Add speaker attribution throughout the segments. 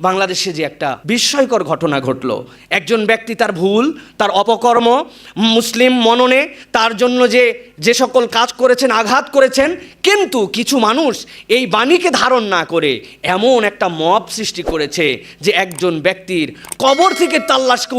Speaker 1: বাংলাদেশে যে একটা বিস্ময়কর ঘটনা ঘটলো। একজন ব্যক্তি তার ভুল, তার অপকর্ম, মুসলিম মননে, তার জন্য যে যে সকল কাজ করেছেন, আঘাত করেছেন, কিন্তু কিছু মানুষ এই বাণীকে ধারণ না করে এমন একটা মব সৃষ্টি করেছে যে একজন ব্যক্তির কবর থেকে তাল্লাশকে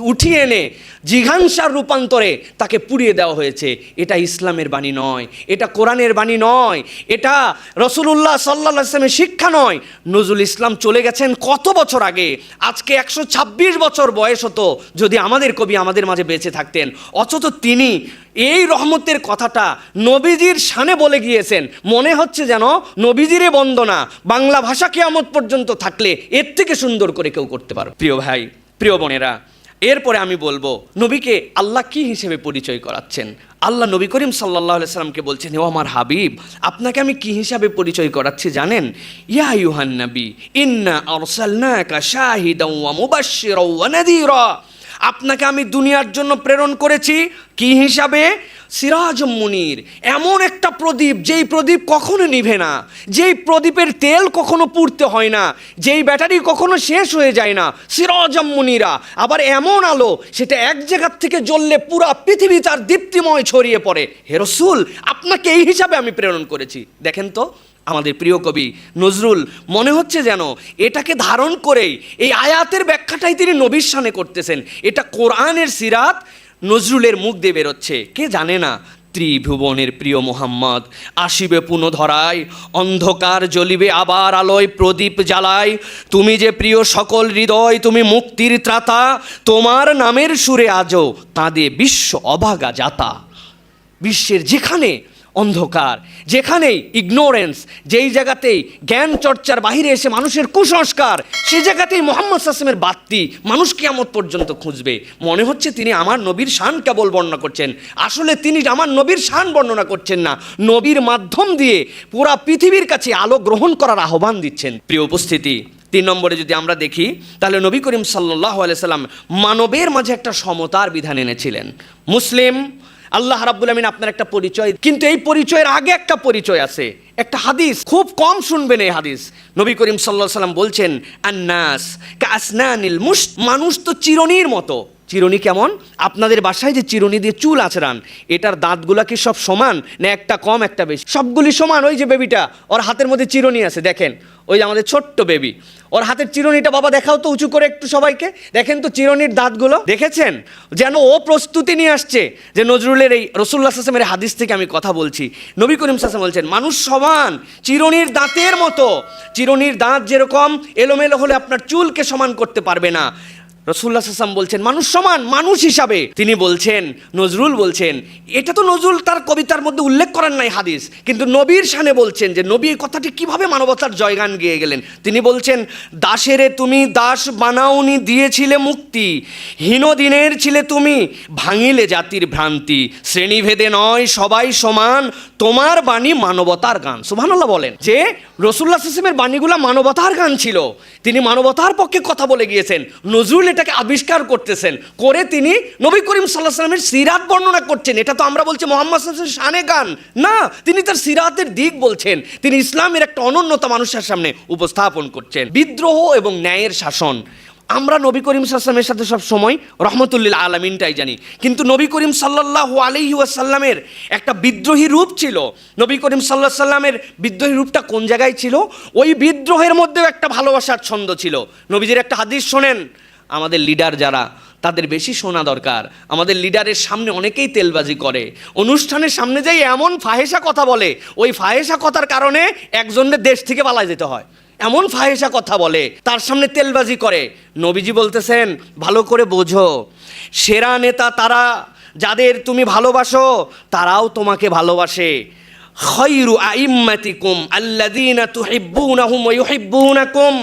Speaker 1: উঠিয়ে এনে জিঘাংসার রূপান্তরে তাকে পুড়িয়ে দেওয়া হয়েছে। এটা ইসলামের বাণী নয়, এটা কোরআনের বাণী নয়, এটা রসুলুল্লাহ সাল্লাহ ইসলামের শিক্ষা নয়। নজরুল ইসলাম চলে গেছেন কত বছর আগে? আজকে একশো ছাব্বিশ বছর বয়স হতো যদি আমাদের কবি আমাদের মাঝে বেঁচে থাকতেন। অথচ তিনি এই রহমতের কথাটা নবীজির সানে বলে গিয়েছেন। মনে হচ্ছে যেন নবীজিরে বন্দনা। বাংলা ভাষা কেয়ামত পর্যন্ত থাকলে এর থেকে সুন্দর করে কেউ করতে পারো প্রিয় ভাই, প্রিয় বোনেরা এরপরে আমি বলব, নবীকে আল্লাহ কি হিসেবে পরিচয় করাচ্ছেন? আল্লাহ নবী করিম সাল্লাহ সাল্লামকে বলছেন ও আমার হাবিব, আপনাকে আমি কি হিসাবে পরিচয় করাচ্ছি জানেন? ইয়া ইউহান নবী, ইন্না আরসালনাকা শাহিদাও ওয়া আপনাকে আমি দুনিয়ার জন্য প্রেরণ করেছি কি হিসাবে? সিরাজ মুনির, এমন একটা প্রদীপ যেই প্রদীপ কখনো নিভে না, যেই প্রদীপের তেল কখনো পুড়তে হয় না, যেই ব্যাটারি কখনো শেষ হয়ে যায় না, সিরাজ মুনিরা। আবার এমন আলো, সেটা এক জায়গার থেকে জ্বললে পুরা পৃথিবী তার দীপ্তিময় ছড়িয়ে পড়ে। হে রসুল, আপনাকে এই হিসাবে আমি প্রেরণ করেছি। দেখেন তো, আমাদের প্রিয় কবি নজরুল, মনে হচ্ছে যেন এটাকে ধারণ করেই এই আয়াতের ব্যাখ্যাটাই তিনি নবীর সানে করতেছেন। এটা কোরআনের সিরাত নজরুলের মুখ দিয়ে বেরোচ্ছে। কে জানে না? ত্রিভুবনের প্রিয় মোহাম্মদ আসিবে পুনধরায়, অন্ধকার জ্বলিবে আবার আলোয় প্রদীপ জ্বালায়। তুমি যে প্রিয় সকল হৃদয়, তুমি মুক্তির ত্রাতা, তোমার নামের সুরে আজও তাঁদে বিশ্ব অভাগা যাতা। বিশ্বের যেখানে অন্ধকার। যেখানেই ইগনোরেন্স, যেই জায়গাতেই জ্ঞান চর্চার বাহিরে এসে মানুষের কুসংস্কার সেই জায়গাতেই মোহাম্মদ সাসমের বাত্তি মানুষ কিয়ামত পর্যন্ত খুঁজবে। মনে হচ্ছে তিনি আমার নবীর শান কেবল বর্ণনা করছেন। আসলে তিনি আমার নবীর শান বর্ণনা করছেন না। নবীর মাধ্যম দিয়ে পুরা পৃথিবীর কাছে আলো গ্রহণ করার আহ্বান দিচ্ছেন। প্রিয় উপস্থিতি, তিন নম্বরে যদি আমরা দেখি, তাহলে নবী করিম সাল্লাহ আলিয়া সাল্লাম মানবের মাঝে একটা সমতার বিধান এনেছিলেন। মুসলিম আল্লাহ রাব্বুল আমিন আপনার একটা পরিচয় কিন্তু এই পরিচয়ের আগে একটা পরিচয় আছে, একটা হাদিস। খুব কম শুনবেন এই হাদিস। নবী করিম সাল্লাহ সাল্লাম বলছেন, আন্নাস কাসনানিল মুস মানুষ তো চিরনির মতো। চিরুনি কেমন? আপনাদের বাসায় যে চিরুনি দিয়ে চুল আছড়ান এটার দাঁতগুলা কি সব সমান? না একটা কম, একটা বেশি? সবগুলি সমান, ওই যে বেবিটা ওর হাতের মধ্যে চিরুনি আছে, দেখেন। ওই যে আমাদের ছোট্ট বেবি ওর হাতের চিরুনিটা বাবা দেখাও তো উঁচু করে একটু সবাইকে। দেখেন তো চিরুনির দাঁতগুলো। দেখেছেন? যেন ও প্রস্তুতি নিয়ে আসছে যে নজরুলের এই রসুল্লাহ সাসমের হাদিস থেকে আমি কথা বলছি। নবী করিম সাসম বলছেন, মানুষ সমান, চিরুনির দাঁতের মতো। চিরুনির দাঁত যেরকম এলোমেলো হলে আপনার চুলকে সমান করতে পারবে না। রসুল্লাহ সাসাম বলছেন, মানুষ সমান, মানুষ হিসাবে। তিনি বলছেন, নজরুল বলছেন, এটা তো নজরুল তার কবিতার মধ্যে উল্লেখ করেন নাই হাদিস, কিন্তু নবীর শানে বলছেন যে নবী এই কথাটি কীভাবে মানবতার জয়গান গেয়ে গেলেন? তিনি বলছেন, দাসেরে তুমি দাস বানাওনি দিয়েছিলে মুক্তি, হীনদিনের ছিলে তুমি ভাঙিলে জাতির ভ্রান্তি, শ্রেণীভেদে নয়, সবাই সমান, তোমার বাণী মানবতার গান। সুবহানাল্লাহ বলেন যে রসুল্লাহ সিসেমের বাণীগুলো মানবতার গান ছিল। তিনি মানবতার পক্ষে কথা বলে গিয়েছেন, নজরুল এটাকে আবিষ্কার করতেছেন। করে তিনি নবী করিম সাল্লাহ সাল্লামের সিরাত বর্ণনা করছেন। এটা তো আমরা বলছি মোহাম্মদ সাল্লামের শানে গান। না, তিনি তার সিরাতের দিক বলছেন। তিনি ইসলামের একটা অনন্যতা মানুষের সামনে উপস্থাপন করছেন। বিদ্রোহ এবং ন্যায়ের শাসন। আমরা নবী করিম সাল্লামের সাথে সব সময় রহমতুল্লিল আলমিনটাই জানি। কিন্তু নবী করিম সাল্লাহ আলহি ওয়াসাল্লামের একটা বিদ্রোহী রূপ ছিল। নবী করিম সাল্লাহ সাল্লামের বিদ্রোহী রূপটা কোন জায়গায় ছিল? ওই বিদ্রোহের মধ্যেও একটা ভালোবাসার ছন্দ ছিল। নবীজির একটা হাদিস শোনেন আমাদের লিডার যারা, তাদের বেশি শোনা দরকার। আমাদের লিডারের সামনে অনেকেই তেলবাজি করে। অনুষ্ঠানের সামনে যাই এমন ফাহেসা কথা বলে, ওই ফাহেসা কথার কারণে একজনের দেশ থেকে পালায় যেতে হয়। এমন ফাহেসা কথা বলে, তার সামনে তেলবাজি করে। নবীজি বলতেছেন, ভালো করে বোঝো, সেরা নেতা তারা, যাদের তুমি ভালোবাসো, তারাও তোমাকে ভালোবাসে। খৈরু আইম্মাতিকুম আল্লাযীনা তুহিব্বুনাহুম ওয়া ইউহিব্বুনাকুম।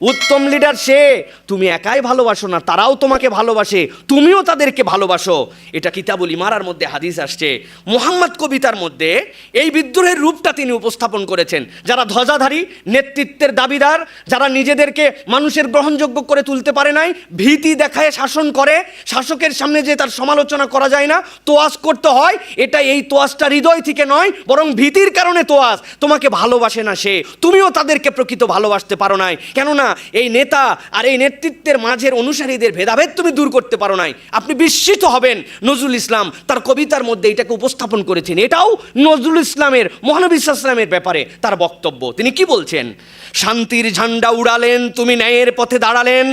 Speaker 1: উত্তম লিডার সে। তুমি একাই ভালোবাসো না, তারাও তোমাকে ভালোবাসে, তুমিও তাদেরকে ভালোবাসো। এটা কিতাবুল ইমারার মধ্যে হাদিস আসছে। মোহাম্মদ কবিতার মধ্যে এই বিদ্রোহের রূপটা তিনি উপস্থাপন করেছেন। যারা ধ্বজাধারী, নেতৃত্বের দাবিদার, যারা নিজেদেরকে মানুষের গ্রহণযোগ্য করে তুলতে পারে নাই, ভীতি দেখায় শাসন করে, শাসকের সামনে যে তার সমালোচনা করা যায় না, তোয়াজ করতে হয় এটা এই তোয়াজটা হৃদয় থেকে নয়, বরং ভীতির কারণে তোয়াজ। তোমাকে ভালোবাসে না সে, তুমিও তাদেরকে প্রকৃত ভালোবাসতে পারো নাই। কেননা না, এই নেতা আর এই নেতৃত্বের মাঝের অনুসারীদের ভেদাভেদ তুমি দূর করতে পারো নাই। আপনি বিস্মিত হবেন নজরুল ইসলাম তার কবিতার মধ্যে এটাকে উপস্থাপন করেছেন। এটাও নজরুল ইসলামের, মহানবী ইসলামের ব্যাপারে তার বক্তব্য। তিনি কি বলছেন? শান্তির ঝান্ডা উড়ালেন, তুমি ন্যায়ের পথে দাঁড়ালেন,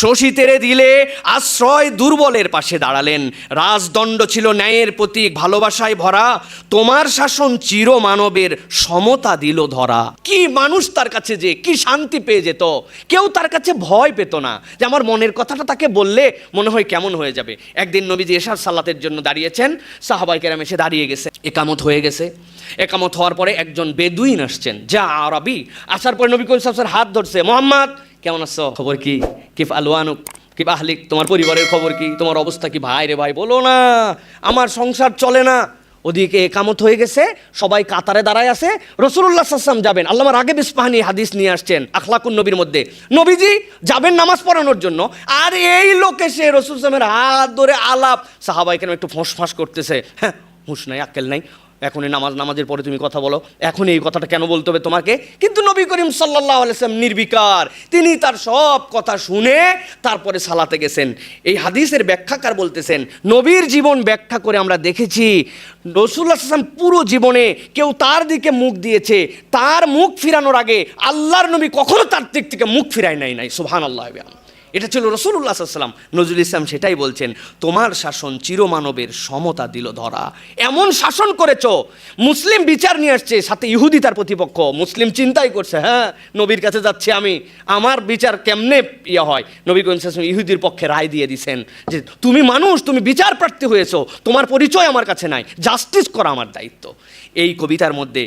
Speaker 1: শশী তেরে দিলে আশ্রয় দুর্বলের পাশে দাঁড়ালেন। রাজদণ্ড ছিল ন্যায়ের প্রতীক, ভালোবাসায় ভরা, তোমার শাসন চির মানবের সমতা দিল ধরা। কি মানুষ তার কাছে যে, কি শান্তি পেয়ে যেত? কেউ তার কাছে ভয় পেত না যে আমার মনের কথাটা তাকে বললে মনে হয় কেমন হয়ে যাবে। একদিন নবীজি এশার সাল্লাতের জন্য দাঁড়িয়েছেন সাহাবাই কেরাম এসে দাঁড়িয়ে গেছে। একামত হয়ে গেছে। একামত হওয়ার পরে একজন বেদুইন আসছেন, যা আরবি। আসার পরে নবী করিম হাত ধরছে, মোহাম্মদ, কেমন আছো? খবর কি? কিফ আলওয়ানুক? কি আহলিক? তোমার পরিবারের খবর কি? তোমার অবস্থা কি? ভাই রে ভাই, বলো না। আমার সংসার চলে না। ওদিকে একামত হয়ে গেছে, সবাই কাতারে দাঁড়ায় আছে। রসুল্লাহ সাল্লাম যাবেন। আল্লাহ আগে বিস্পাহানি হাদিস নিয়ে আসছেন, আখলাকুন নবীর মধ্যে। নবীজি যাবেন নামাজ পড়ানোর জন্য, আর এই লোকে সে রসুল সালামের হাত ধরে আলাপ। সাহাবাই কেন একটু ফোঁস ফাঁস করতেছে। হ্যাঁ হুঁশ নাই, আক্কেল নাই। এখনই নামাজ, নামাজের পরে তুমি কথা বলো। এখন এই কথাটা কেন বলতে হবে তোমাকে? কিন্তু নবী করিম সাল্লাহ আলাইসলাম নির্বিকার। তিনি তার সব কথা শুনে তারপরে সালাতে গেছেন। এই হাদিসের ব্যাখ্যাকার বলতেছেন, নবীর জীবন ব্যাখ্যা করে আমরা দেখেছি রসুল্লাহ আসলাম পুরো জীবনে কেউ তার দিকে মুখ দিয়েছে, তার মুখ ফিরানোর আগে আল্লাহর নবী কখনো তার দিক থেকে মুখ ফিরায় নাই নাই সুবহান আল্লাহ। এটা ছিল রসুল্লাহ সাল্লাম নজরুল ইসলাম সেটাই বলছেন, তোমার শাসন চিরমানবের সমতা দিল ধরা। এমন শাসন করেছ, মুসলিম বিচার নিয়ে আসছে, সাথে ইহুদি তার প্রতিপক্ষ। মুসলিম চিন্তাই করছে হ্যাঁ নবীর কাছে যাচ্ছি আমি। আমার বিচার কেমনে ইয়ে হয়? নবী করিম ইহুদির পক্ষে রায় দিয়ে দিছেন যে, তুমি মানুষ, তুমি বিচার প্রার্থী হয়েছো, তোমার পরিচয় আমার কাছে নাই। জাস্টিস করা আমার দায়িত্ব। এই কবিতার মধ্যে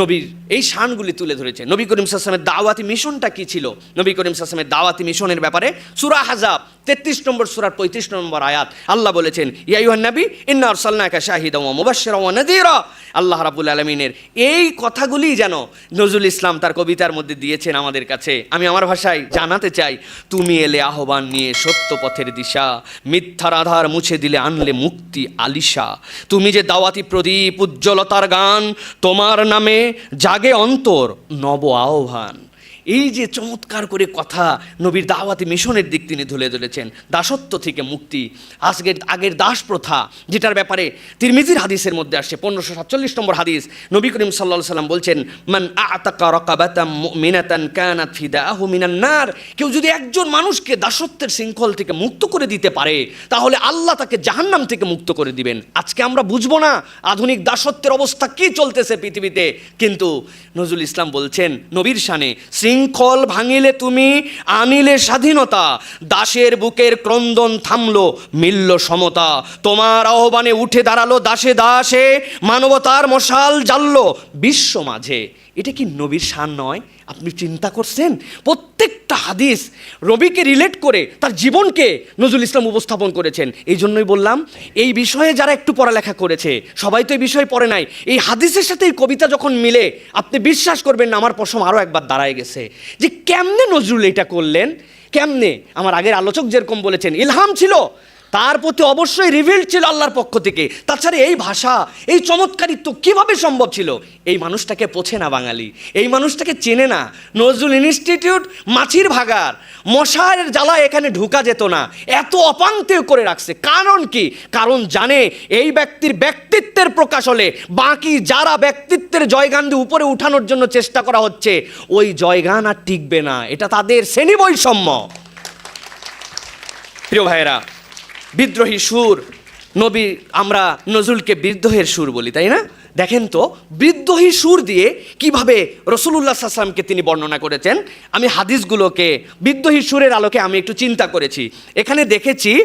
Speaker 1: নবীর এই শানগুলি তুলে ধরেছে। নবী করিম সাসলামের দাওয়াতি মিশনটা কি ছিল? নবী করিম সাসলামের দাওয়াতি মিশনের ব্যাপারে সুরা হাজাব তেত্রিশ নম্বর সুরার পঁয়ত্রিশ নম্বর আয়াত। আল্লাহ বলেছেন ইয়াইহান নবী ইন্নার সাল্লাকা শাহিদা মুবাশশিরা ওয়া নাযীরা আল্লাহ রাবুল আলামিনের এই কথাগুলি যেন নজরুল ইসলাম তার কবিতার মধ্যে দিয়েছেন আমাদের কাছে। আমি আমার ভাষায় জানাতে চাই, তুমি এলে আহ্বান নিয়ে সত্য পথের দিশা, মিথ্যার আধার মুছে দিলে আনলে মুক্তি আলিশা। তুমি যে দাওয়াতি প্রদীপ উজ্জ্বলতার গান, তোমার নামে জাগে অন্তর নব আহ্বান। এই যে চমৎকার করে কথা নবীর দাওয়াতি মিশনের দিক তিনি ধুলে ধরেছেন, দাসত্ব থেকে মুক্তি, আজকের, আগের দাস প্রথা, যেটার ব্যাপারে তিরমিজির হাদিসের মধ্যে আসছে, পনেরোশো সাতচল্লিশ নম্বর হাদিস, নবী করিম সাল্লাহ সাল্লাম বলছেন, মান মিনাতান কেউ যদি একজন মানুষকে দাসত্বের শৃঙ্খল থেকে মুক্ত করে দিতে পারে, তাহলে আল্লাহ তাকে জাহান্নাম থেকে মুক্ত করে দিবেন। আজকে আমরা বুঝব না আধুনিক দাসত্বের অবস্থা কি চলতেছে পৃথিবীতে, কিন্তু নজরুল ইসলাম বলছেন, নবীর শানে শৃঙ্খল ভাঙিলে তুমি, আনিলে স্বাধীনতা। দাসের বুকের ক্রন্দন থামল, মিলল সমতা। তোমার আহ্বানে উঠে দাঁড়াল দাসে দাসে, মানবতার মশাল জ্বাললো বিশ্ব মাঝে। এটা কি নবীর শান নয়? আপনি চিন্তা করছেন? প্রত্যেকটা হাদিস রবিকে রিলেট করে তার জীবনকে নজরুল ইসলাম উপস্থাপন করেছেন। এই জন্যই বললাম, এই বিষয়ে যারা একটু পড়ালেখা করেছে, সবাই তো এই বিষয়ে পড়ে নাই, এই হাদিসের সাথে এই কবিতা যখন মিলে, আপনি বিশ্বাস করবেন না, আমার পশম আরও একবার দাঁড়ায় গেছে। যে কেমনে নজরুল এটা করলেন? কেমনে? আমার আগের আলোচক যেরকম বলেছেন, ইলহাম ছিল তার প্রতি অবশ্যই রিভিল ছিল আল্লাহর পক্ষ থেকে। তাছাড়া এই ভাষা, এই চমৎকারিত্ব কীভাবে সম্ভব ছিল? এই মানুষটাকে পোছে না বাঙালি। এই মানুষটাকে চেনে না। নজরুল ইনস্টিটিউট মাছির ভাগার। মশার জ্বালা এখানে ঢুকা যেত না। এত অপাঙ্ক্তেয় করে রাখছে। কারণ কি? কারণ জানে এই ব্যক্তির ব্যক্তিত্বের প্রকাশ হলে বাকি যারা ব্যক্তিত্বের জয়গান দিয়ে উপরে উঠানোর জন্য চেষ্টা করা হচ্ছে, ওই জয়গান আর টিকবে না। এটা তাদের শ্রেণি বৈষম্য প্রিয় ভাইয়েরা বিদ্রোহী সুর। নবী আমরা নজরুলকে বিদ্রোহের সুর বলি, তাই না? দেখেন তো, বিদ্রোহী সুর দিয়ে কীভাবে রসুল্লাহ আসলামকে তিনি বর্ণনা করেছেন, আমি হাদিসগুলোকে, বিদ্রোহী সুরের আলোকে আমি একটু চিন্তা করেছি। এখানে দেখেছি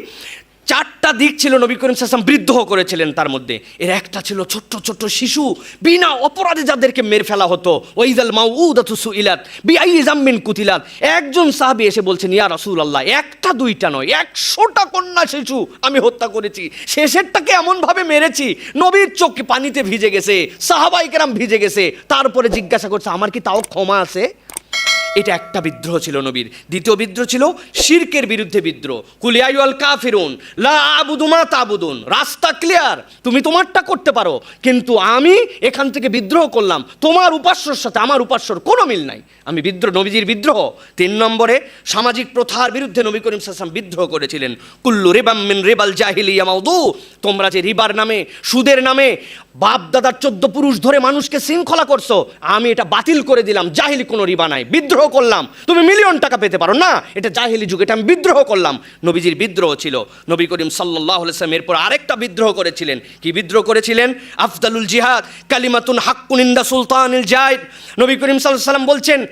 Speaker 1: চারটা দিক ছিল নবী করিম সাল্লাম বিদ্রোহ করেছিলেন তার মধ্যে। এর একটা ছিল ছোট্ট ছোট্ট শিশু, বিনা অপরাধে যাদেরকে মেরে ফেলা হতো। ওইদাল মাউদাতুসু ইলাত বিআই জাম্মিন কুতিলাত। একজন সাহাবি এসে বলছেন, ইয়া রসুল আল্লাহ একটা দুইটা নয়, একশোটা কন্যা শিশু আমি হত্যা করেছি। শেষেরটাকে এমনভাবে মেরেছি, নবীর চোখ পানিতে ভিজে গেছে, সাহাবাই কেরাম ভিজে গেছে। তারপরে জিজ্ঞাসা করছে, আমার কি তাও ক্ষমা আছে? এটা একটা বিদ্রোহ ছিল নবীর। দ্বিতীয় বিদ্রোহ ছিল শিরকের বিরুদ্ধে বিদ্রোহ। কুলিয়াইয়াল কাফিরুন, লা আবুদুমা তাবুদুন। রাস্তা ক্লিয়ার তুমি তোমারটা করতে পারো। কিন্তু আমি এখান থেকে বিদ্রোহ করলাম। তোমার উপাস্যর সাথে আমার উপাস্যর কোনো মিল নাই। আমি বিদ্রোহ, নবীজির বিদ্রোহ। তিন নম্বরে, সামাজিক প্রথার বিরুদ্ধে নবী করিম সাল্লাম বিদ্রোহ করেছিলেন। কুল্লু রেবাম মিন রেবাল জাহিলিয়া মাউদু। তোমরা যে রিবার নামে, সুদের নামে বাপ দাদার চোদ্দ পুরুষ ধরে মানুষকে শৃঙ্খলা করছ, আমি এটা বাতিল করে দিলাম। জাহিলি কোনো রিবা নাই। বিদ্রোহ করলাম। তুমি মিলিয়ন টাকা পেতে পারো না। এটা জাহিলি যুগ, এটা আমি বিদ্রোহ করলাম। নবীজির বিদ্রোহ ছিল। নবী করিম সাল্লাহ সাল্লাম এরপর আরেকটা বিদ্রোহ করেছিলেন। কি বিদ্রোহ করেছিলেন? আফদালুল জিহাদ, কালিমাতুন হাক্কুনিন্দা সুলতানিল জায়দ। নবী করিম সাল্লাহ সাল্লাম বলছেন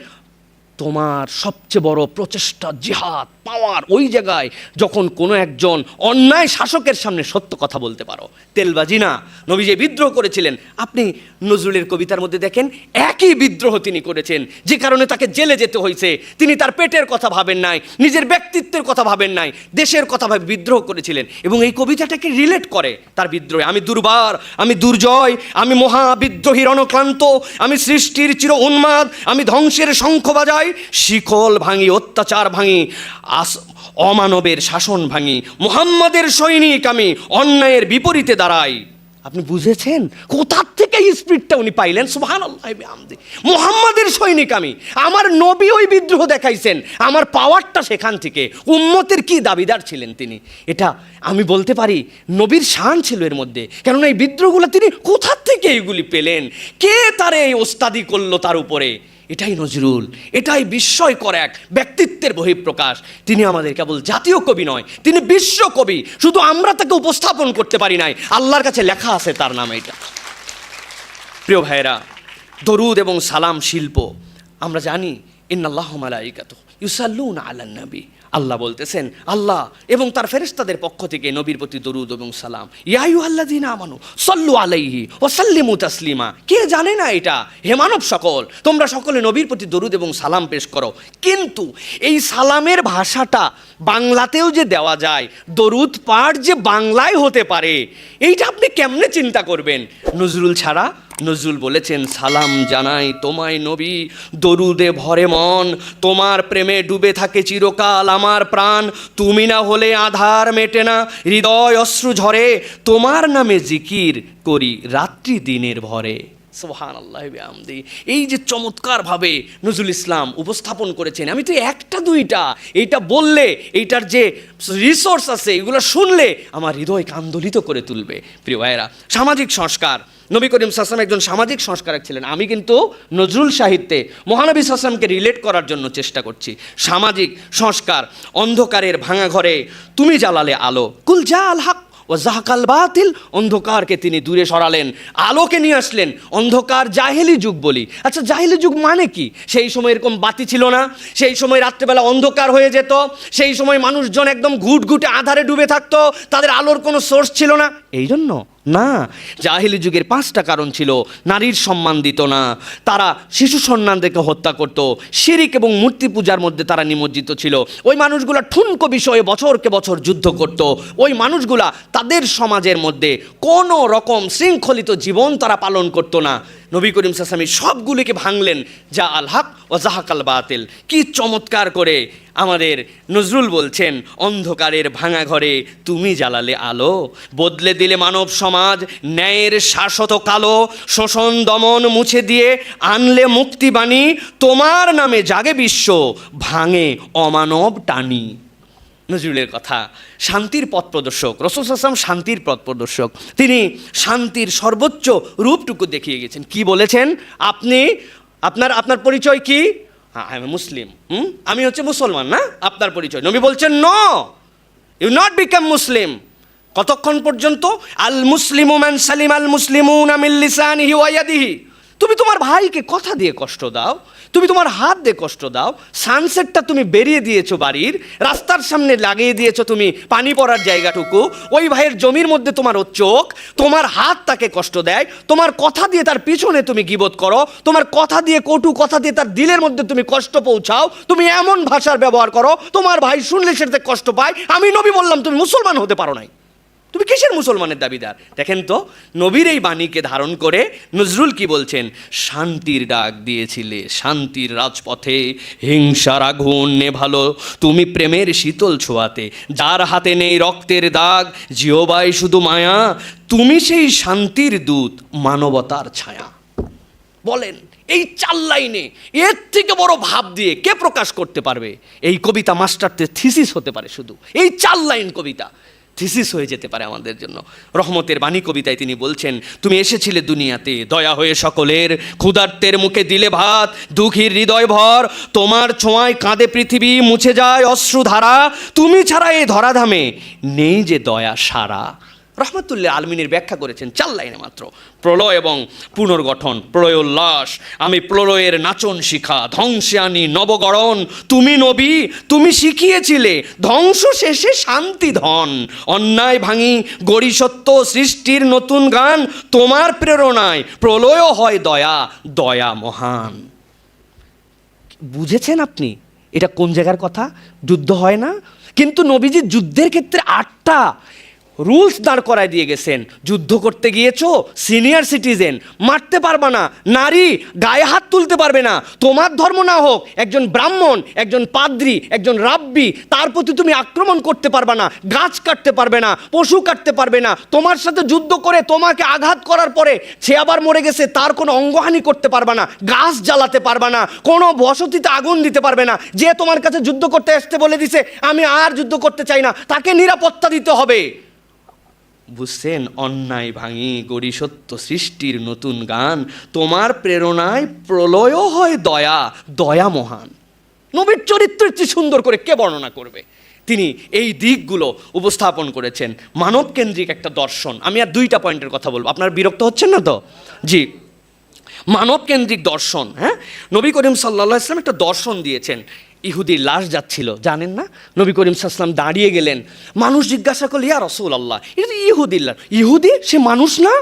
Speaker 1: তোমার সবচেয়ে বড় প্রচেষ্টা জিহাদ, পাওয়ার ওই জায়গায় যখন কোনো একজন অন্যায় শাসকের সামনে সত্য কথা বলতে পারো। তেলবাজি না, নবী যে বিদ্রোহ করেছিলেন, আপনি নজরুলের কবিতার মধ্যে দেখেন, একই বিদ্রোহ তিনি করেছেন। যে কারণে তাকে জেলে যেতে হয়েছে, তিনি তার পেটের কথা ভাবেন নাই, নিজের ব্যক্তিত্বের কথা ভাবেন নাই, দেশের কথা ভাবে বিদ্রোহ করেছিলেন এবং এই কবিতাটাকে রিলেট করে তার বিদ্রোহে। আমি দুর্বার, আমি দুর্জয়, আমি মহা বিদ্রোহীর অনক্লান্ত আমি সৃষ্টির চির উন্মাদ, আমি ধ্বংসের শঙ্খ বাজাই শিকল ভাঙি, অত্যাচার ভাঙি, আস অমানবের শাসন ভাঙি, মোহাম্মদের সৈনিক আমি অন্যায়ের বিপরীতে দাঁড়াই। আপনি বুঝেছেন? কোথার থেকে এই স্পিরিটটা উনি পাইলেন? সুহান মোহাম্মদের সৈনিক আমি। আমার নবী ওই বিদ্রোহ দেখাইছেন। আমার পাওয়ারটা সেখান থেকে। উম্মতের কি দাবিদার ছিলেন তিনি? এটা আমি বলতে পারি, নবীর শান ছিল এর মধ্যে। কেননা এই বিদ্রোহগুলো তিনি কোথার থেকে এইগুলি পেলেন? কে তার এই ওস্তাদি করল তার উপরে? এটাই নজরুল, এটাই বিস্ময়কর এক ব্যক্তিত্বের বহিঃপ্রকাশ। তিনি আমাদের কেবল জাতীয় কবি নয়, তিনি বিশ্ব কবি। শুধু আমরা তাকে উপস্থাপন করতে পারি নাই, আল্লাহর কাছে লেখা আছে তার নাম এটা। প্রিয় ভাইয়েরা, দরুদ এবং সালাম শিল্প, আমরা জানি, ইন্নাল্লাহ মালাইকাত ইউসাল্লুন আলান নবী। আল্লাহ বলতেছেন, আল্লাহ এবং তার ফেরেস্তাদের পক্ষ থেকে নবীর প্রতি দরুদ এবং সালাম। ইয়ায়ু আল্লাদিন আমানু, সল্লু আলাইহি ও সাল্লিমু তাসলিমা। কে জানে না এটা? হে মানব সকল, তোমরা সকলে নবীর প্রতি দরুদ এবং সালাম পেশ করো। কিন্তু এই সালামের ভাষাটা বাংলাতেও যে দেওয়া যায়, দরুদ পাঠ যে বাংলায় হতে পারে, এইটা আপনি কেমনে চিন্তা করবেন? নজরুল ছাড়া নজরুল বলেছেন, সালাম জানাই তোমায় নবী, দরুদে ভরে মন, তোমার প্রেমে ডুবে থাকে চিরকাল আমার প্রাণ, তুমি না হলে আধার মেটে না, হৃদয় অশ্রু ঝরে, তোমার নামে জিকির করি রাত্রি দিনের ভরে। সোহান আল্লাহ আমদি এই যে চমৎকারভাবে নজরুল ইসলাম উপস্থাপন করেছেন, আমি তো একটা দুইটা, এইটা বললে, এইটার যে রিসোর্স আছে, এগুলো শুনলে আমার হৃদয় আন্দোলিত করে তুলবে, প্রিয় ভাইয়েরা। সামাজিক সংস্কার, নবী করিম সাসলাম একজন সামাজিক সংস্কারক ছিলেন। আমি কিন্তু নজরুল সাহিত্যে মহানবী সাসলামকে রিলেট করার জন্য চেষ্টা করছি। সামাজিক সংস্কার, অন্ধকারের ভাঙা ঘরে তুমি জ্বালালে আলো, কুল যা আল হক ও জাহাকাল বাতিল, অন্ধকারকে তিনি দূরে সরালেন, আলোকে নিয়ে আসলেন। অন্ধকার জাহেলি যুগ বলি। আচ্ছা জাহেলি যুগ মানে কি? সেই সময় এরকম বাতি ছিল না। সেই সময় রাত্রেবেলা অন্ধকার হয়ে যেত। সেই সময় মানুষজন একদম ঘুট ঘুটে আধারে ডুবে থাকতো। তাদের আলোর কোনো সোর্স ছিল না। এই জন্য না, জাহিলি যুগের পাঁচটা কারণ ছিল, নারীর সম্মান দিত না। তারা শিশু সন্তানদেরকে হত্যা করত, শিরিক এবং মূর্তি পূজার মধ্যে তারা নিমজ্জিত ছিল। ওই মানুষগুলা ঠুনকো বিষয়ে বছরকে বছর যুদ্ধ করত। ওই মানুষগুলা তাদের সমাজের মধ্যে কোনো রকম শৃঙ্খলিত জীবন তারা পালন করতো না। নবী করিম সাসামি সবগুলিকে ভাঙলেন, যা আল হক ও জাহাকাল বাতিল। কি চমৎকার করে আমাদের নজরুল বলছেন, অন্ধকারের ভাঙা ঘরে তুমি জ্বালালে আলো, বদলে দিলে মানব সমাজ, ন্যায়ের শাশ্বত কালো, শোষণ দমন মুছে দিয়ে আনলে মুক্তিবাণী তোমার নামে জাগে বিশ্ব, ভাঙে অমানব টানি। নজরুলের কথা। শান্তির পথ প্রদর্শক, রসুল আসলাম শান্তির পথ প্রদর্শক। তিনি শান্তির সর্বোচ্চ রূপটুকু দেখিয়ে গেছেন। কি বলেছেন? আপনি, আপনার আপনার পরিচয় কি? হ্যাঁ আমি মুসলিম। হুম? আমি হচ্ছে মুসলমান, না? আপনার পরিচয়। নবী বলছেন, ন! You not become Muslim. কতক্ষণ পর্যন্ত? আল মুসলিম সালিম আল মুসলিমুন আমিল লিসানিহি ওয়াইয়াদিহি তুমি তোমার ভাইকে কথা দিয়ে কষ্ট দাও, তুমি তোমার হাত দিয়ে কষ্ট দাও সানসেটটা তুমি বেরিয়ে দিয়েছ বাড়ির, রাস্তার সামনে লাগিয়ে দিয়েছ তুমি পানি পড়ার জায়গাটুকু, ওই ভাইয়ের জমির মধ্যে তোমার ও চোখ, তোমার হাত তাকে কষ্ট দেয়, তোমার কথা দিয়ে তার পিছনে তুমি গিবোধ করো, তোমার কথা দিয়ে কটু কথা দিয়ে তার দিলের মধ্যে তুমি কষ্ট পৌঁছাও, তুমি এমন ভাষার ব্যবহার করো, তোমার ভাই শুনলে সেটাতে কষ্ট পায়, আমি নবী বললাম তুমি মুসলমান হতে পারো নাই। তুমি কিসের মুসলমানের দাবিদার? দেখেন তো, নবীর এই বাণীকে ধারণ করে নজরুল কি বলছেন? শান্তির ডাক দিয়েছিলে, শান্তির রাজপথে, হিংসার আগুন নেভালো, তুমি প্রেমের শীতল ছোঁয়াতে, যার হাতে নেই রক্তের দাগ জিওবাই শুধু মায়া, তুমি সেই শান্তির দূত, মানবতার ছায়া। বলেন, এই চার লাইনে, এর থেকে বড় ভাব দিয়ে কে প্রকাশ করতে পারবে? এই কবিতা মাস্টারদের থিসিস হতে পারে শুধু। এই চার লাইন কবিতা। থিসিস হয়ে যেতে পারে আমাদের জন্য। রহমতের বাণী কবিতায় তিনি বলছেন, তুমি এসেছিলে দুনিয়াতে, দয়া হয়ে সকলের, ক্ষুধার্তের মুখে দিলে ভাত, দুঃখীর হৃদয় ভর, তোমার ছোঁয়ায় কাঁদে পৃথিবী, মুছে যায় অশ্রুধারা, তুমি ছাড়া এই ধরাধামে নেই যে দয়া সারা। রহমতুল্লাহ আলমিনের ব্যাখ্যা করেছেন চার লাইনে মাত্র। প্রলয় এবং পুনর্গঠন, প্রলয় উল্লাস, আমি প্রলয়ের নাচন শিখা ধ্বংসে আনি নবগরণ তুমি নবী, তুমি শিখিয়েছিলে, ধ্বংস শেষে শান্তি ধন, অন্যায় ভাঙি গড়ি সত্য সৃষ্টির নতুন গান, তোমার প্রেরণায় প্রলয় হয় দয়া দয়া মহান। বুঝেছেন আপনি? এটা কোন জায়গার কথা? যুদ্ধ হয় না? কিন্তু নবীজি যুদ্ধের ক্ষেত্রে আটটা রুলস দাঁড় করায় দিয়ে গেছেন। যুদ্ধ করতে গিয়েছো, সিনিয়র সিটিজেন, মারতে পারবে না, নারী গায়ে হাত তুলতে পারবে না। তোমার ধর্ম না হোক, একজন ব্রাহ্মণ, একজন পাদ্রী, একজন রাব্বি, তার প্রতি তুমি আক্রমণ করতে পারবে না, গাছ কাটতে পারবে না, পশু কাটতে পারবে না। তোমার সাথে যুদ্ধ করে তোমাকে আঘাত করার পরে সে আবার মরে গেছে, তার কোনো অঙ্গহানি করতে পারবে না, গাছ জ্বালাতে পারবে না, কোনো বসতিতে আগুন দিতে পারবে না। যে তোমার কাছে যুদ্ধ করতে আসতে বলে দিছে, আমি আর যুদ্ধ করতে চাই না, তাকে নিরাপত্তা দিতে হবে। বুঝছেন, অন্যায় ভাঙি গড়ি সত্য সৃষ্টির নতুন গান। তোমার প্রেরণায় প্রলয়ও হয় দয়া দয়া মহান। নবীর চরিত্রের চেয়ে সুন্দর করে কে বর্ণনা করবে? তিনি এই দিকগুলো উপস্থাপন করেছেন। মানবকেন্দ্রিক একটা দর্শন। আমি আর দুইটা পয়েন্টের কথা বলব। আপনার বিরক্ত হচ্ছেন না তো? জি। মানবকেন্দ্রিক দর্শন হ্যাঁ? নবী করিম সাল্লা ইসলাম একটা দর্শন দিয়েছেন। ইহুদির লাশ যাচ্ছিল, জানেন না? নবী করিম সাল্লাম দাঁড়িয়ে গেলেন। মানুষ জিজ্ঞাসা করল, ইয়া রসুল আল্লাহ এটা তো ইহুদির লাশ ইহুদি? সে মানুষ না?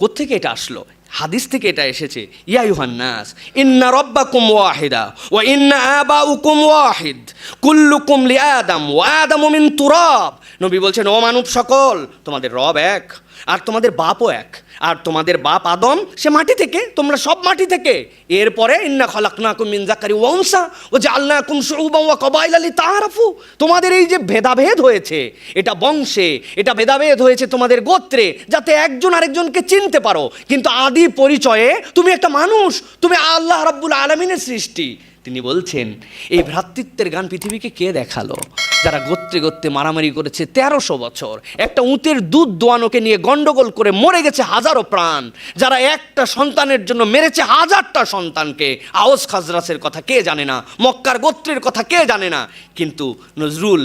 Speaker 1: কোত্থেকে এটা আসলো? হাদিস থেকে এটা এসেছে। ইয়া ইউহান্নাস ইন্না রব্বাকুম ওয়াহিদা, ওয়া ইন্না আবাউকুম ওয়াহিদ, কুল্লুকুম লিআদম ওয়া আদামু মিন তুরাব। নবী বলছেন, ও মানব সকল, তোমাদের রব এক। আর তোমাদের বাপও এক। আর তোমাদের বাপ আদম, সে মাটি থেকে, তোমরা সব মাটি থেকে। এরপরে ইন্না খলাকনাকুম মিন জাকারি ওয়াংসা ও যে আল্লাহ কুম ওয়া কবাইল আলী তাহারাফু তোমাদের এই যে ভেদাভেদ হয়েছে, এটা বংশে, এটা ভেদাভেদ হয়েছে তোমাদের গোত্রে, যাতে একজন আরেকজনকে চিনতে পারো। কিন্তু আদি পরিচয়ে তুমি একটা মানুষ, তুমি আল্লাহ রাব্বুল আলমিনের সৃষ্টি। তিনি বলছেন, এই ভ্রাতৃত্বের গান পৃথিবীকে কে দেখাল? যারা গোত্রে গোত্রে মারামারি করেছে তেরোশো বছর, একটা উঁতের দুধ দোয়ানোকে নিয়ে গন্ডগোল করে মরে গেছে হাজারো প্রাণ। যারা একটা সন্তানের জন্য মেরেছে হাজারটা সন্তানকে আওস খাজরাসের কথা কে জানে না? মক্কার গোত্রের কথা কে জানে না? কিন্তু নজরুল,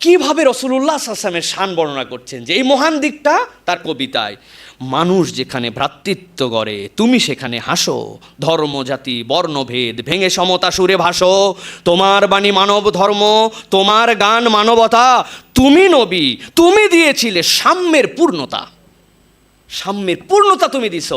Speaker 1: কীভাবে রসুল্লাহ আসলামের শান বর্ণনা করছেন যে এই মহান দিকটা তার কবিতায়? মানুষ যেখানে ভ্রাতৃত্ব গড়ে, তুমি সেখানে হাসো। ধর্ম, জাতি বর্ণভেদ ভেঙে সমতা সুরে ভাসো। তোমার বাণী মানব ধর্ম, তোমার গান মানবতা। তুমি নবী, তুমি দিয়েছিলে সাম্যের পূর্ণতা। সাম্যের পূর্ণতা তুমি দিছ।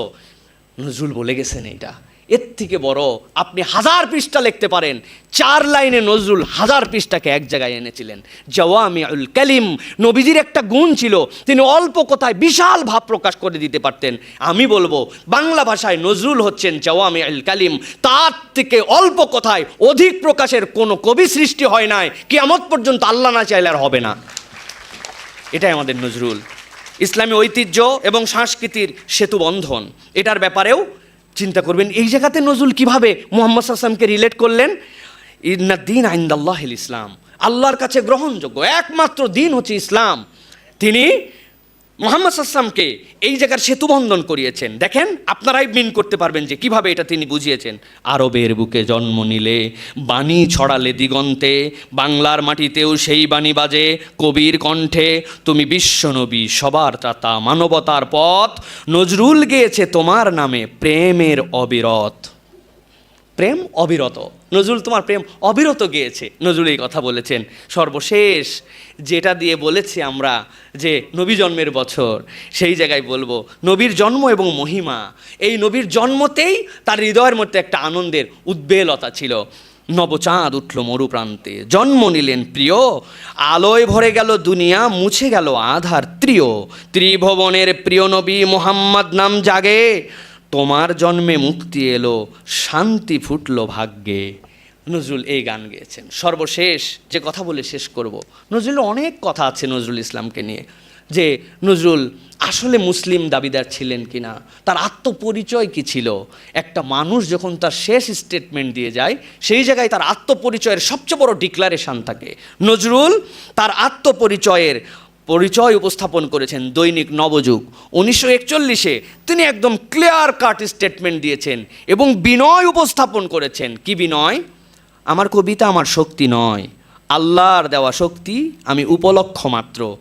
Speaker 1: নজরুল বলে গেছেন এইটা। এর থেকে বড় আপনি হাজার পৃষ্ঠা লিখতে পারেন। চার লাইনে নজরুল হাজার পৃষ্ঠাকে এক জায়গায় এনেছিলেন। জওয়ামি আল কালিম নবীজির একটা গুণ ছিল, তিনি অল্প কথায় বিশাল ভাব প্রকাশ করে দিতে পারতেন। আমি বলব, বাংলা ভাষায় নজরুল হচ্ছেন জওয়ামি আল কালিম। তার থেকে অল্প কথায় অধিক প্রকাশের কোনো কবি সৃষ্টি হয় নাই। কিয়ামত পর্যন্ত আল্লাহ না চাইলে আর হবে না। এটাই আমাদের নজরুল। ইসলামী ঐতিহ্য এবং সংস্কৃতির সেতু বন্ধন এটার ব্যাপারেও চিন্তা করবেন, এই জায়গাতে নজরুল কীভাবে মোহাম্মদ আসলামকে রিলেট করলেন? ইন্না দিন আইন্দাল্লাহ ইসলাম। আল্লাহর কাছে গ্রহণযোগ্য, একমাত্র দিন হচ্ছে ইসলাম। তিনি মোহাম্মদ আসলামকে এই জায়গার সেতু বন্ধন করিয়েছেন। দেখেন, আপনারাই মিন করতে পারবেন যে কীভাবে এটা তিনি বুঝিয়েছেন। আরবের বুকে জন্ম নিলে, বাণী ছড়ালে দিগন্তে, বাংলার মাটিতেও সেই বাণী বাজে, কবির কণ্ঠে, তুমি বিশ্বনবী সবার ত্রাতা মানবতার পথ, নজরুল গেয়েছে তোমার নামে প্রেমের অবিরত। প্রেম অবিরত। নজরুল তোমার প্রেম অবিরত গিয়েছে। নজরুল এই কথা বলেছেন। সর্বশেষ যেটা দিয়ে বলেছি আমরা যে নবী জন্মের বছর, সেই জায়গায় বলব, নবীর জন্ম এবং মহিমা, এই নবীর জন্মতেই তার হৃদয়ের মধ্যে একটা আনন্দের উদ্বেলতা ছিল। নবচাঁদ উঠল মরুপ্রান্তে জন্ম নিলেন প্রিয়, আলোয় ভরে গেল দুনিয়া, মুছে গেল আধার, ত্রিয়। ত্রিভুবনের প্রিয় নবী মোহাম্মদ নাম জাগে তোমার জন্মে মুক্তি এলো, শান্তি ফুটলো ভাগ্যে। নজরুল এই গান গেয়েছেন। সর্বশেষ যে কথা বলে শেষ করব। নজরুল অনেক কথা আছে নজরুল ইসলামকে নিয়ে। যে নজরুল আসলে মুসলিম দাবিদার ছিলেন কিনা, তার আত্মপরিচয় কি ছিল? একটা মানুষ যখন তার শেষ স্টেটমেন্ট দিয়ে যায়, সেই জায়গায় তার আত্মপরিচয়ের সবচেয়ে বড় ডিক্লারেশন থাকে। নজরুল তার আত্মপরিচয়ের পরিচয় উপস্থাপন করেছেন দৈনিক নবযুগ। উনিশশো একচল্লিশে তিনি একদম ক্লিয়ার কাট স্টেটমেন্ট দিয়েছেন এবং বিনয় উপস্থাপন করেছেন। কি বিনয়? আমার কবিতা আমার শক্তি নয়। আল্লাহর দেওয়া শক্তি, আমি উপলক্ষ মাত্র।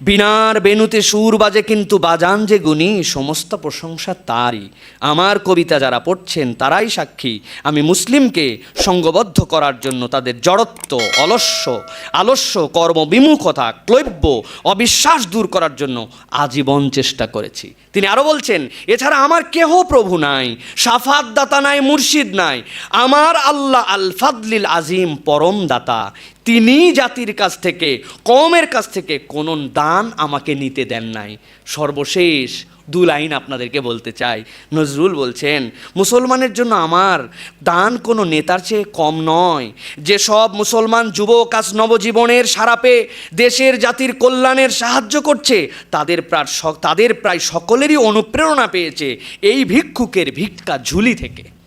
Speaker 1: বিনার বেনুতে সুর বাজে কিন্তু বাজান যে গুণী, সমস্ত প্রশংসা তারই। আমার কবিতা যারা পড়ছেন, তারাই সাক্ষী। আমি মুসলিমকে সঙ্গবদ্ধ করার জন্য তাদের জড়ত্ব, অলস্য, আলস্য কর্মবিমুখতা ক্লৈব্য, অবিশ্বাস দূর করার জন্য আজীবন চেষ্টা করেছি। তিনি আরও বলছেন, এছাড়া আমার কেহ প্রভু নাই সাফাত দাতা নাই, মুর্শিদ নাই। আমার আল্লাহ আল ফাদলিল আজিম, পরম দাতা। তিনি জাতির কাছ থেকে কমের কাছ থেকে কোনো দান আমাকে নিতে দেন নাই। সর্বশেষ দু লাইন আপনাদেরকে বলতে চাই। নজরুল বলছেন, মুসলমানের জন্য আমার দান কোনো নেতার চেয়ে কম নয়। যে সব মুসলমান যুবক আজ নবজীবনের সারাপে দেশের জাতির কল্যাণের সাহায্য করছে, তাদের প্রায় তাদের প্রায় সকলেরই অনুপ্রেরণা পেয়েছে এই ভিক্ষুকের ভিক্ষা ঝুলি থেকে।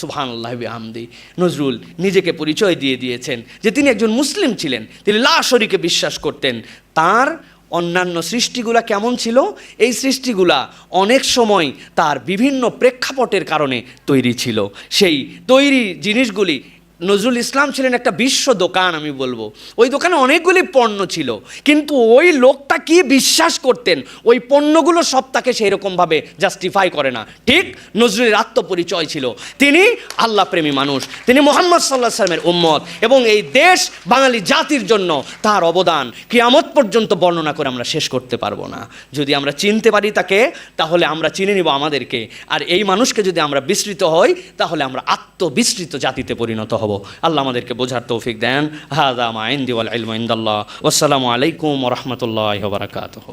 Speaker 1: সুবহানাল্লাহ আমদি নজরুল নিজেকে পরিচয় দিয়ে দিয়েছেন যে তিনি একজন মুসলিম ছিলেন, তিনি লাশরিকে বিশ্বাস করতেন। তার অন্যান্য সৃষ্টিগুলা কেমন ছিল? এই সৃষ্টিগুলা অনেক সময় তার বিভিন্ন প্রেক্ষাপটের কারণে তৈরি ছিল। সেই তৈরি জিনিসগুলি নজরুল ইসলাম ছিলেন একটা বিশ্ব দোকান, আমি বলব। ওই দোকানে অনেকগুলি পণ্য ছিল, কিন্তু ওই লোকটা কি বিশ্বাস করতেন? ওই পণ্যগুলো সব তাকে সেই রকমভাবে জাস্টিফাই করে না। ঠিক নজরুলের আত্মপরিচয় ছিল। তিনি আল্লাহ প্রেমী মানুষ। তিনি মোহাম্মদ সাল্লাহ সাল্লামের উম্মত এবং এই দেশ বাঙালি জাতির জন্য তার অবদান। কিয়ামত পর্যন্ত বর্ণনা করে আমরা শেষ করতে পারব না। যদি আমরা চিনতে পারি তাকে, তাহলে আমরা চিনে নিব আমাদেরকে। আর এই মানুষকে যদি আমরা বিস্মৃত হই, তাহলে আমরা আত্মবিস্মৃত জাতিতে পরিণত হব। আল্লাহ আমাদেরকে বোঝার তৌফিক দেন। হাদা মাইন্দি ওয়াল ইলমু ইন্দাল্লাহ। আসসালামু আলাইকুম রহমতুল্লাহ বারাকাতুহু।